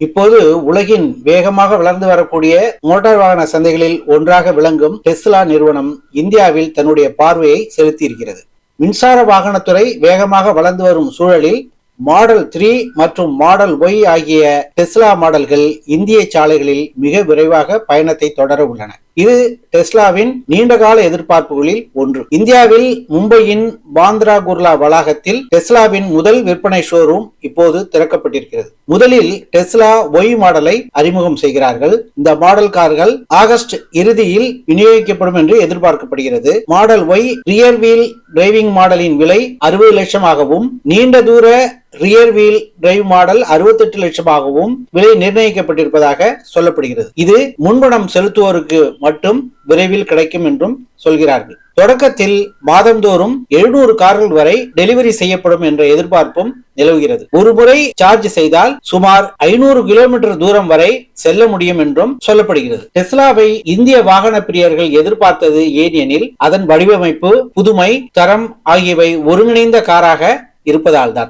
இப்போது உலகின் வேகமாக வளர்ந்து வரக்கூடிய மோட்டார் வாகன சந்தைகளில் ஒன்றாக விளங்கும் டெஸ்லா நிறுவனம் இந்தியாவில் தன்னுடைய பார்வையை செலுத்தியிருக்கிறது. மின்சார வாகனத்துறை வேகமாக வளர்ந்து வரும் சூழலில் மாடல் த்ரீ மற்றும் மாடல் ஒய் ஆகிய டெஸ்லா மாடல்கள் இந்திய சாலைகளில் மிக விரைவாக பயணத்தை தொடர உள்ளன. இது டெஸ்லாவின் நீண்டகால எதிர்பார்ப்புகளில் ஒன்று. இந்தியாவில் மும்பையின் பாந்திரா குர்லா வளாகத்தில் டெஸ்லாவின் முதல் விற்பனை ஷோரூம் இப்போது திறக்கப்பட்டிருக்கிறது. முதலில் டெஸ்லா ஒய் மாடலை அறிமுகம் செய்கிறார்கள். இந்த மாடல் கார்கள் ஆகஸ்ட் இறுதியில் விநியோகிக்கப்படும் என்று எதிர்பார்க்கப்படுகிறது. Model Y rear wheel driving மாடலின் விலை அறுபது லட்சமாகவும் நீண்ட தூர ரியர் வீல் டிரைவ் மாடல் 68 லட்சமாகவும் விலை நிர்ணயிக்கப்பட்டிருப்பதாக சொல்லப்படுகிறது. இது முன்பணம் செலுத்துவோருக்கு மட்டும் விரைவில் கிடைக்கும் என்றும் சொல்கிறார்கள். தொடக்கத்தில் மாதந்தோறும் எழுநூறு கார்கள் வரை டெலிவரி செய்யப்படும் என்ற எதிர்பார்ப்பும் நிலவுகிறது. ஒரு முறை சார்ஜ் செய்தால் சுமார் ஐநூறு கிலோமீட்டர் தூரம் வரை செல்ல முடியும் என்றும் சொல்லப்படுகிறது. டெஸ்லாவை இந்திய வாகன பிரியர்கள் எதிர்பார்த்தது ஏன் எனில் அதன் வடிவமைப்பு புதுமை தரம் ஆகியவை ஒருங்கிணைந்த காராக இருப்பதால்தான்.